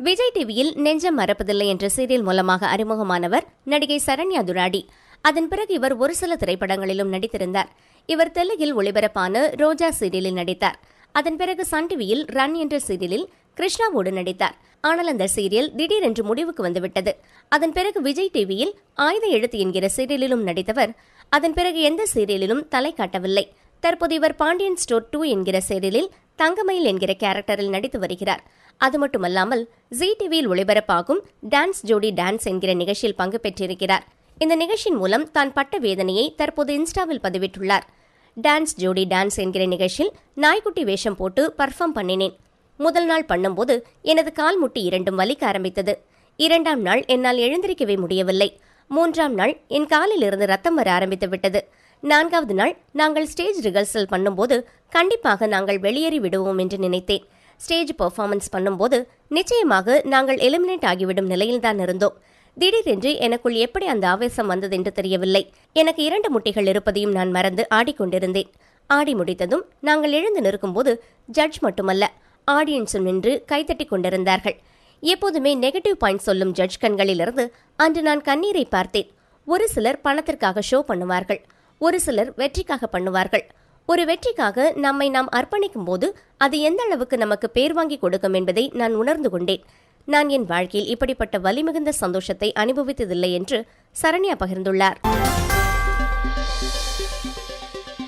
விஜய் டிவியில் நெஞ்சம் மறப்பதில்லை என்ற சீரியல் மூலமாக அறிமுகமானவர் நடிகை சரண்யா துராடி. அதன் பிறகு இவர் ஒரு சில திரைப்படங்களிலும் நடித்திருந்தார். இவர் தெலுங்கில் ஒளிபரப்பான ரோஜா சீரியலில் நடித்தார். அதன் பிறகு சன் டிவியில் ரன் என்ற சீரியலில் கிருஷ்ணாவோடு நடித்தார். ஆனால் அந்த சீரியல் திடீரென்று முடிவுக்கு வந்துவிட்டது. அதன் பிறகு விஜய் டிவியில் ஆயுத எழுத்து என்கிற சீரியலிலும் நடித்தவர் அதன் பிறகு எந்த சீரியலிலும் தலை காட்டவில்லை. தற்போது இவர் பாண்டியன் ஸ்டோர் டூ என்கிற சீரியலில் தங்கமயில் என்கிற கேரக்டரில் நடித்து வருகிறார். அது மட்டுமல்லாமல் ஜி டிவியில் ஒளிபரப்பாகும் டான்ஸ் ஜோடி டான்ஸ் என்கிற நிகழ்ச்சியில் பங்கு பெற்றிருக்கிறார். இந்த நிகழ்ச்சியின் மூலம் தான் பட்ட வேதனையை தற்போது இன்ஸ்டாவில் பதிவிட்டுள்ளார். டான்ஸ் ஜோடி டான்ஸ் என்கிற நிகழ்ச்சியில் நாய்க்குட்டி வேஷம் போட்டு பர்ஃபார்ம் பண்ணினேன். முதல் நாள் பண்ணும்போது எனது கால் முட்டி இரண்டும் வலிக்க ஆரம்பித்தது. இரண்டாம் நாள் என்னால் எழுந்திருக்கவே முடியவில்லை. மூன்றாம் நாள் என் காலில் இருந்து ரத்தம் வர ஆரம்பித்து விட்டது. நான்காவது நாள் நாங்கள் ஸ்டேஜ் ரிஹர்சல் பண்ணும்போது கண்டிப்பாக நாங்கள் வெளியேறி விடுவோம் என்று நினைத்தேன். ஸ்டேஜ் பெர்ஃபார்மன்ஸ் பண்ணும்போது நிச்சயமாக நாங்கள் எலிமினேட் ஆகிவிடும் நிலையில்தான் இருந்தோம். திடீரென்று எனக்குள் எப்படி அந்த ஆவேசம் வந்தது என்று தெரியவில்லை. எனக்கு இரண்டு முட்டிகள் இருப்பதையும் நான் மறந்து ஆடிக்கொண்டிருந்தேன். ஆடி முடித்ததும் நாங்கள் எழுந்து நிற்கும்போது ஜட்ஜ் மட்டுமல்ல ஆடியன்ஸும் நின்று கைத்தட்டி கொண்டிருந்தார்கள். எப்போதுமே நெகட்டிவ் பாயிண்ட் சொல்லும் ஜட்ஜ் கண்களிலிருந்து அன்று நான் கண்ணீரை பார்த்தேன். ஒரு சிலர் பணத்திற்காக ஷோ பண்ணுவார்கள். ஒரு சிலர் வெற்றிக்காக பண்ணுவார்கள். ஒரு வெற்றிக்காக நம்மை நாம் அர்ப்பணிக்கும் போது அது எந்த அளவுக்கு நமக்கு பேர் வாங்கி கொடுக்கும் என்பதை நான் உணர்ந்து கொண்டேன். நான் என் வாழ்க்கையில் இப்படிப்பட்ட வலிமிகுந்த சந்தோஷத்தை அனுபவித்ததில்லை என்று சரண்யா பகிர்ந்துள்ளார்.